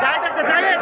যাই দেখতে যাই